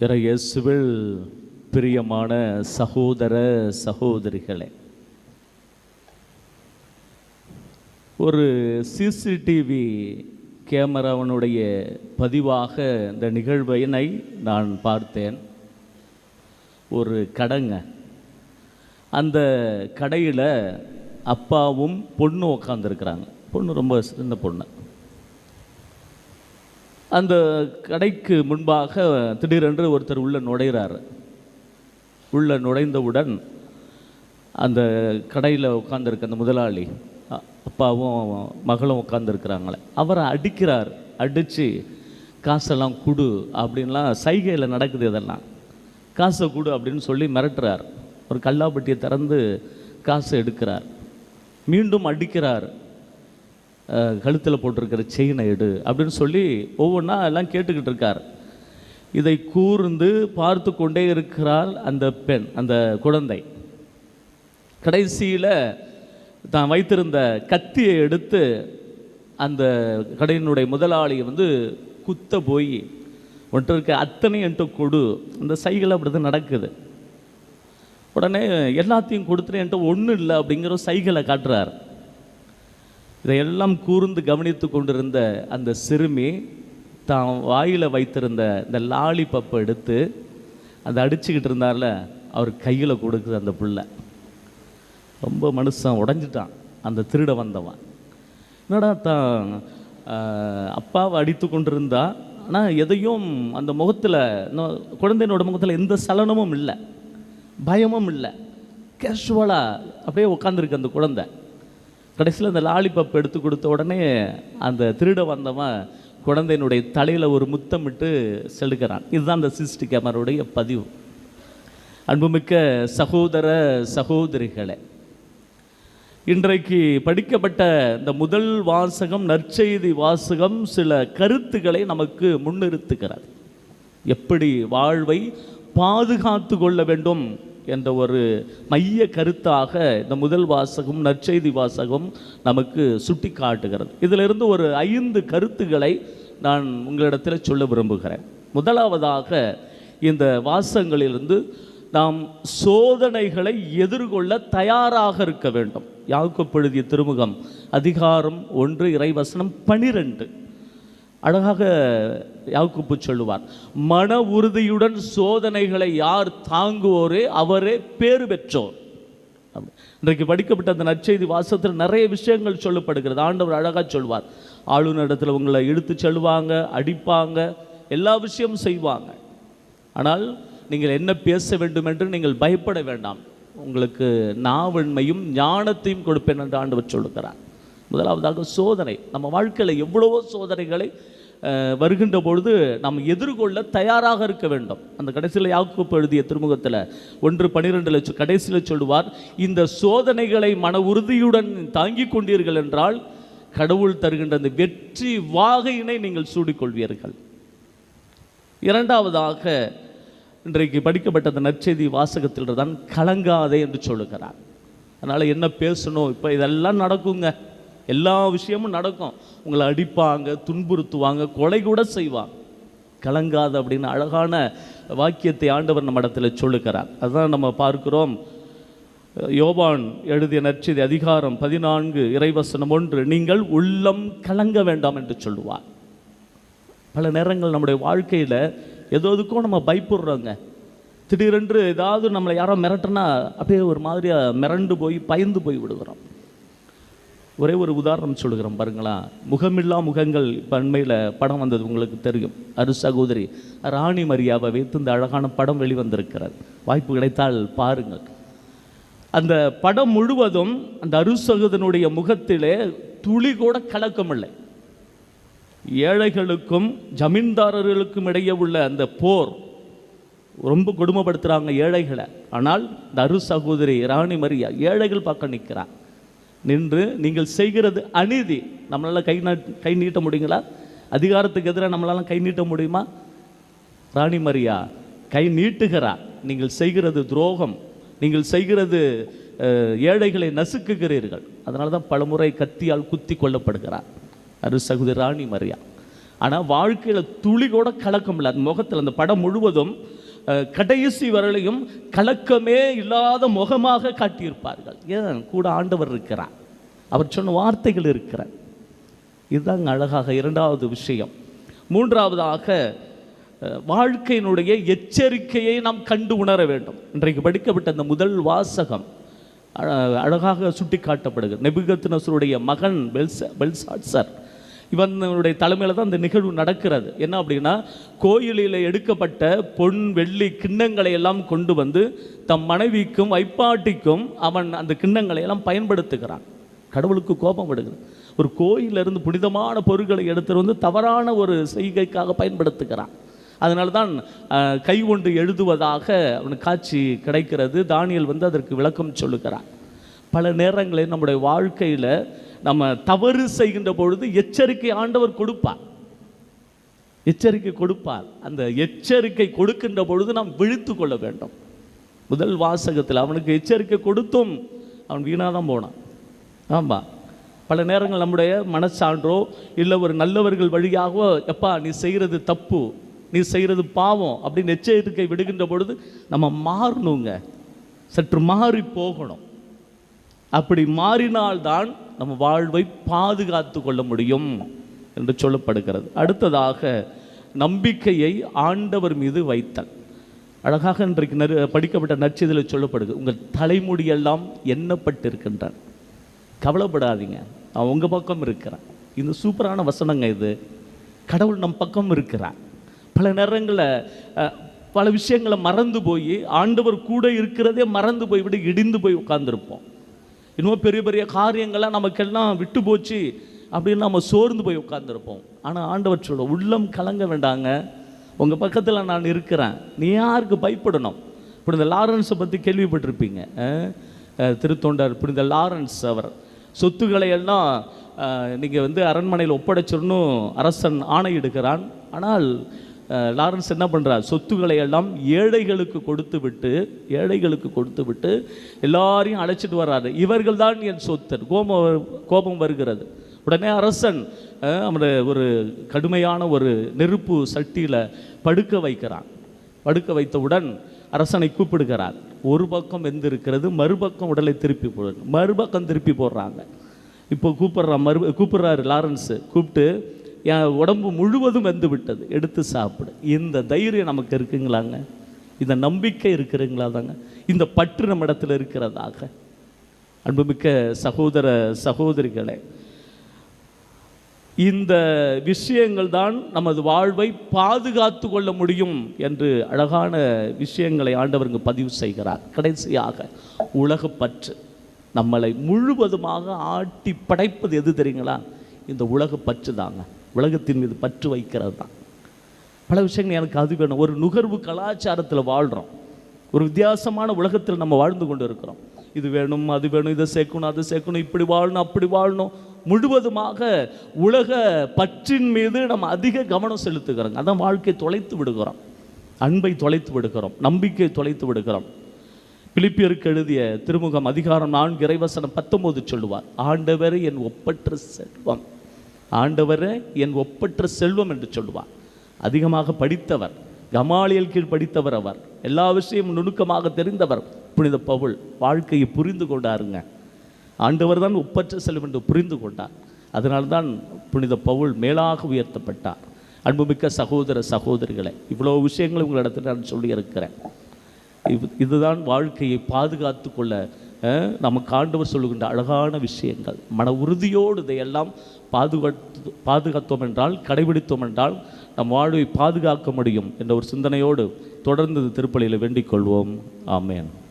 இறையேசுவில் பிரியமான சகோதர சகோதரிகளே ஒரு சிசிடிவி கேமராவனுடைய பதிவாக இந்த நிகழ்வினை நான் பார்த்தேன். ஒரு கடைங்க. அந்த கடையில் அப்பாவும் பொண்ணு உட்காந்துருக்குறாங்க பொண்ணு ரொம்ப சிறந்த பொண்ணு. அந்த கடைக்கு முன்பாக திடீரென்று ஒருத்தர் உள்ளே நுழைகிறார் உள்ளே நுழைந்தவுடன் அந்த கடையில் உட்காந்துருக்க அந்த முதலாளி அப்பாவும் மகளும் உட்காந்துருக்குறாங்களே அவரை அடிக்கிறார். அடித்து காசெல்லாம் கொடு அப்படின்லாம் சைகையில் நடக்குது இதெல்லாம். காசை கொடு அப்படின்னு சொல்லி மிரட்டுறார். ஒரு கல்லாப்பட்டியை திறந்து காசை எடுக்கிறார். மீண்டும் அடிக்கிறார். கழுத்தில் போட்டிருக்கிற செயினை எடு அப்படின்னு சொல்லி ஒவ்வொன்றா எல்லாம் கேட்டுக்கிட்டு இருக்கார். இதை கூர்ந்து பார்த்து கொண்டே இருக்கிறாள் அந்த பெண் அந்த குழந்தை. கடைசியில் தான் வைத்திருந்த கத்தியை எடுத்து அந்த கடையினுடைய முதலாளியை வந்து குத்த போய் ஒன்று இருக்க அத்தனை என்கிட்ட கொடு. அந்த சைகள் அப்படி தான் நடக்குது. உடனே எல்லாத்தையும் கொடுத்துட்டு என்கிட்ட ஒன்றும் இல்லை அப்படிங்கிற சைகளை காட்டுறார். இதையெல்லாம் கூர்ந்து கவனித்து கொண்டிருந்த அந்த சிறுமி தான் வாயில் வைத்திருந்த இந்த லாலிபப்பை எடுத்து அதை அடிச்சுக்கிட்டு இருந்தார்ல அவர் கையில் கொடுக்குது அந்த பிள்ளை. ரொம்ப மனுஷன் உடஞ்சிட்டான். அந்த திருட வந்தவன். என்னடா தான் அப்பாவை அடித்து கொண்டிருந்தா ஆனால் எதையும் அந்த முகத்தில் குழந்தையினோட முகத்தில் எந்த சலனமும் இல்லை. பயமும் இல்லை. கேஷுவலாக அப்படியே உட்காந்துருக்கு அந்த குழந்தை. கடைசியில் அந்த லாலிபப் எடுத்து கொடுத்த உடனே அந்த திருட வந்தவன் குழந்தையினுடைய தலையில் ஒரு முத்தமிட்டு செலுக்கிறான் இதுதான் அந்த சிஸ்டி கேமராவுடைய பதிவு. அன்புமிக்க சகோதர சகோதரிகளே இன்றைக்கு படிக்கப்பட்ட இந்த முதல் வாசகம் நற்செய்தி வாசகம் சில கருத்துக்களை நமக்கு முன்னிறுத்துகிறது. எப்படி வாழ்வை பாதுகாத்து கொள்ள வேண்டும் என்ற ஒரு மைய கருத்தாக இந்த முதல் வாசகம் நற்செய்தி வாசகம் நமக்கு சுட்டி காட்டுகிறது இதிலிருந்து ஒரு ஐந்து கருத்துக்களை நான் உங்களிடத்தில் சொல்ல விரும்புகிறேன். முதலாவதாக இந்த வாசகங்களிலிருந்து நாம் சோதனைகளை எதிர்கொள்ள தயாராக இருக்க வேண்டும். யாக்கோப்பு எழுதிய திருமுகம் அதிகாரம் ஒன்று இறைவசனம் பனிரெண்டு. அழகாக யாக்குப்பு சொல்லுவார் மன உறுதியுடன் சோதனைகளை யார் தாங்குவோரே அவரே பேறு பெற்றோர். இன்றைக்கு படிக்கப்பட்ட அந்த நற்செய்தி வாசத்தில் நிறைய விஷயங்கள் சொல்லப்படுகிறது. ஆண்டவர் அழகாக சொல்வார் ஆளுநரிடத்தில் உங்களை இழுத்து செல்வாங்க அடிப்பாங்க எல்லா விஷயமும் செய்வாங்க. ஆனால் நீங்கள் என்ன பேச வேண்டும் என்று நீங்கள் பயப்பட வேண்டாம். உங்களுக்கு நாவன்மையும் ஞானத்தையும் கொடுப்பேன் என்று ஆண்டவர் சொல்லுகிறார். முதலாவதாக சோதனை. நம்ம வாழ்க்கையில் எவ்வளவோ சோதனைகளை வருகின்ற பொழுது நாம் எதிர்கொள்ள தயாராக இருக்க வேண்டும். அந்த கடைசியில் யாக்குப்பு எழுதிய திருமுகத்தில் ஒன்று பன்னிரெண்டில் கடைசியில் சொல்லுவார் இந்த சோதனைகளை மன உறுதியுடன் தாங்கிக் கொண்டீர்கள் என்றால் கடவுள் தருகின்ற அந்த வெற்றி வாகையினை நீங்கள் சூடிக்கொள்வீர்கள். இரண்டாவதாக இன்றைக்கு படிக்கப்பட்ட அந்த நற்செய்தி வாசகத்தில் தான் கலங்காதே என்று சொல்லுகிறார். அதனால் என்ன பேசணும்? இப்போ இதெல்லாம் நடக்குங்க. எல்லா விஷயமும் நடக்கும். உங்களை அடிப்பாங்க துன்புறுத்துவாங்க கொலை கூட செய்வாங்க. கலங்காது அப்படின்னு அழகான வாக்கியத்தை ஆண்டவர் நம்ம இடத்துல சொல்லுகிறார். அதுதான் நம்ம பார்க்கிறோம். யோவான் எழுதிய நற்செய்தி அதிகாரம் பதினான்கு இறைவசனம் ஒன்று நீங்கள் உள்ளம் கலங்க வேண்டாம் என்று சொல்லுவார். பல நேரங்கள் நம்முடைய வாழ்க்கையில் ஏதோ எதுக்கும் நம்ம பயப்படுறோங்க. திடீரென்று ஏதாவது நம்மளை யாரோ மிரட்டுனா அப்படியே ஒரு மாதிரியாக மிரண்டு போய் பயந்து போய் விடுகிறோம். ஒரே ஒரு உதாரணம் சொல்கிறோம் பாருங்களா. முகமில்லா முகங்கள் இப்போ அண்மையில் படம் வந்தது உங்களுக்கு தெரியும். அரு சகோதரி ராணி மரியாவை வைத்து இந்த அழகான படம் வெளிவந்திருக்கிறார் வாய்ப்பு கிடைத்தால் பாருங்கள். அந்த படம் முழுவதும் அந்த அருசகதனுடைய முகத்திலே துளி கூட கலக்கமில்லை. ஏழைகளுக்கும் ஜமீன்தாரர்களுக்கும் இடையே உள்ள அந்த போர் ரொம்ப கொடுமைப்படுத்துகிறாங்க ஏழைகளை. ஆனால் இந்த அரு சகோதரி ராணி மரியா ஏழைகள் பக்கம் நிற்கிறான் நின்று நீங்கள் செய்கிறது அநீதி. நம்மளால் கை கை நீட்ட முடியுங்களா? அதிகாரத்துக்கு எதிராக நம்மளால் கை நீட்ட முடியுமா? ராணி மரியா கை நீட்டுகிறா. நீங்கள் செய்கிறது துரோகம். நீங்கள் செய்கிறது ஏழைகளை நசுக்குகிறீர்கள். அதனால தான் பலமுறை கத்தியால் குத்தி கொல்லப்படுகிறார் அரு சகுதி ராணி மரியா. ஆனால் வாழ்க்கையில் துளி கூட கலக்கம் இல்லை அந்த முகத்தில் அந்த படம் முழுவதும் கடைசி வரலையும் கலக்கமே இல்லாத முகமாக காட்டியிருப்பார்கள். ஏன்? கூட ஆண்டவர் இருக்கிறார். அவர் சொன்ன வார்த்தைகள் இருக்கிறார் இதுதாங்க அழகாக இரண்டாவது விஷயம். மூன்றாவதாக வாழ்க்கையினுடைய எச்சரிக்கையை நாம் கண்டு உணர வேண்டும். இன்றைக்கு படிக்கப்பட்ட அந்த முதல் வாசகம் அழ- அழகாக சுட்டி காட்டப்படுகிறது நெபுகத்னசருடைய மகன் பெல்ச பெல்சாட்சர் இவனுடைய தலைமையில் தான் இந்த நிகழ்வு நடக்கிறது. என்ன அப்படின்னா கோயிலில் எடுக்கப்பட்ட பொன் வெள்ளி கிண்ணங்களை எல்லாம் கொண்டு வந்து தம் மனைவிக்கும் வைப்பாட்டிக்கும் அவன் அந்த கிண்ணங்களை எல்லாம் பயன்படுத்துகிறான். கடவுளுக்கு கோபம் விடுகிறது ஒரு கோயிலிருந்து புனிதமான பொருட்களை எடுத்துகிட்டு வந்து தவறான ஒரு செய்கைக்காக பயன்படுத்துகிறான். அதனால தான் கை ஒன்று எழுதுவதாக அவனுக்கு காட்சி கிடைக்கிறது. தானியல் வந்து அதற்கு விளக்கம் சொல்லுகிறான். பல நேரங்களில் நம்முடைய வாழ்க்கையில் நம்ம தவறு செய்கின்ற பொழுது எச்சரிக்கை ஆண்டவர் கொடுப்பார். எச்சரிக்கை கொடுப்பார். அந்த எச்சரிக்கை கொடுக்கின்ற பொழுது நாம் விழித்து கொள்ள வேண்டும். முதல் வாசகத்தில் அவனுக்கு எச்சரிக்கை கொடுத்தும் அவன் வீணாக தான் போனான். ஆமாம் பல நேரங்கள் நம்முடைய மனச்சான்றோ இல்லை ஒரு நல்லவர்கள் வழியாகவோ எப்பா நீ செய்கிறது தப்பு நீ செய்கிறது பாவம் அப்படின்னு எச்சரிக்கை விடுகின்ற பொழுது நம்ம மாறணுங்க. சற்று மாறி போகணும். அப்படி மாறினால்தான் நம்ம வாழ்வை பாதுகாத்து கொள்ள முடியும் என்று சொல்லப்படுகிறது. அடுத்ததாக நம்பிக்கையை ஆண்டவர் மீது வைத்தல். அழகாக இன்றைக்கு நறு படிக்கப்பட்ட நற்செய்தியில் சொல்லப்படுது உங்கள் தலைமுடியெல்லாம் எண்ணப்பட்டிருக்கின்றான். கவலைப்படாதீங்க. நான் உங்கள் பக்கம் இருக்கிறேன். இந்த சூப்பரான வசனங்க இது. கடவுள் நம் பக்கம் இருக்கிறான் பல நேரங்களில் பல விஷயங்களை மறந்து போய் ஆண்டவர் கூட இருக்கிறதே மறந்து போய் விட இடிந்து போய் உட்காந்துருப்போம் இன்னும் பெரிய பெரிய காரியங்கள்லாம் நமக்கெல்லாம் விட்டு போச்சு அப்படின்னு நம்ம சோர்ந்து போய் உட்காந்துருப்போம் ஆனால் ஆண்டவர் சொல்ல உள்ளம் கலங்க வேண்டாங்க. உங்கள் பக்கத்தில் நான் இருக்கிறேன். நீ யாருக்கு பயப்படணும்? இப்படி இந்த லாரன்ஸை பற்றி கேள்விப்பட்டிருப்பீங்க. திருத்தொண்டர் இப்படி இந்த லாரன்ஸ் அவர். சொத்துக்களை எல்லாம் நீங்கள் வந்து அரண்மனையில் ஒப்படைச்சிடணும். அரசன் ஆணையிடுகிறான். ஆனால் லாரன்ஸ் என்ன பண்ணுறார் சொத்துக்களை எல்லாம் ஏழைகளுக்கு கொடுத்து விட்டு ஏழைகளுக்கு கொடுத்து விட்டு எல்லாரையும் அழைச்சிட்டு வர்றாரு. இவர்கள் தான் என் சொத்து கோபம் கோபம் வருகிறது. உடனே அரசன் அவனை ஒரு கடுமையான ஒரு நெருப்பு சட்டியில் படுக்க வைக்கிறான். படுக்க வைத்தவுடன் அரசனை கூப்பிடுகிறார். ஒரு பக்கம் வெந்திருக்கிறது மறுபக்கம் உடலை திருப்பி போடு மறுபக்கம் திருப்பி போடுறாங்க. இப்போ கூப்பிடுறா மறு கூப்பிடுறாரு லாரன்ஸு. கூப்பிட்டு என் உடம்பு முழுவதும் வெந்து விட்டது எடுத்து சாப்பிடு. இந்த தைரியம் நமக்கு இருக்குங்களாங்க? இந்த நம்பிக்கை இருக்கிறீங்களா தாங்க இந்த பற்று நம்ம இடத்துல இருக்கிறதாக. அன்புமிக்க சகோதர சகோதரிகளே இந்த விஷயங்கள் தான் நமது வாழ்வை பாதுகாத்து கொள்ள முடியும் என்று அழகான விஷயங்களை ஆண்டவருங்க பதிவு செய்கிறார். கடைசியாக உலகப்பற்று நம்மளை முழுவதுமாக ஆட்டி படைப்பது எது தெரியுங்களா? இந்த உலகப்பற்று தாங்க. உலகத்தின் மீது பற்று வைக்கிறது தான். பல விஷயங்கள் எனக்கு அது வேணும். ஒரு நுகர்வு கலாச்சாரத்தில் வாழ்கிறோம் ஒரு வித்தியாசமான உலகத்தில் நம்ம வாழ்ந்து கொண்டு இருக்கிறோம் இது வேணும் அது வேணும் இதை சேர்க்கணும் அதை சேர்க்கணும் இப்படி வாழணும் அப்படி வாழணும். முழுவதுமாக உலக பற்றின் மீது நம்ம அதிக கவனம் செலுத்துகிறோம். அதான் வாழ்க்கை தொலைத்து விடுகிறோம். அன்பை தொலைத்து விடுகிறோம். நம்பிக்கை தொலைத்து விடுகிறோம். பிலிப்பியருக்கு எழுதிய திருமுகம் அதிகாரம் நான்கு இறைவசனம் பத்தொம்போது சொல்லுவார் ஆண்டவரே என் ஒப்பற்ற செல்வம். ஆண்டவரே என் ஒப்பற்ற செல்வம் என்று சொல்லுவார். அதிகமாக படித்தவர் கமாலியல் கீழ் படித்தவர் அவர். எல்லா விஷயமும் நுணுக்கமாக தெரிந்தவர். புனித பவுல் வாழ்க்கையை புரிந்து கொண்டாருங்க. ஆண்டவர் தான் ஒப்பற்ற செல்வம் என்று புரிந்து கொண்டார். அதனால்தான் புனித பவுல் மேலாக உயர்த்தப்பட்டார். அன்புமிக்க சகோதர சகோதரிகளை இவ்வளோ விஷயங்களை உங்களிடத்தில் நான் சொல்லியிருக்கிறேன். இது- இதுதான் வாழ்க்கையை பாதுகாத்து கொள்ள நமக்கு ஆண்டவர் சொல்லுகின்ற அழகான விஷயங்கள் மன உறுதியோடு இதையெல்லாம் பாதுகாத்து பாதுகாத்தோம் என்றால் கடைபிடித்தோம் என்றால் நம் வாழ்வை பாதுகாக்க முடியும் என்ற ஒரு சிந்தனையோடு தொடர்ந்து திருப்பலியில் வேண்டிக் கொள்வோம் ஆமேன்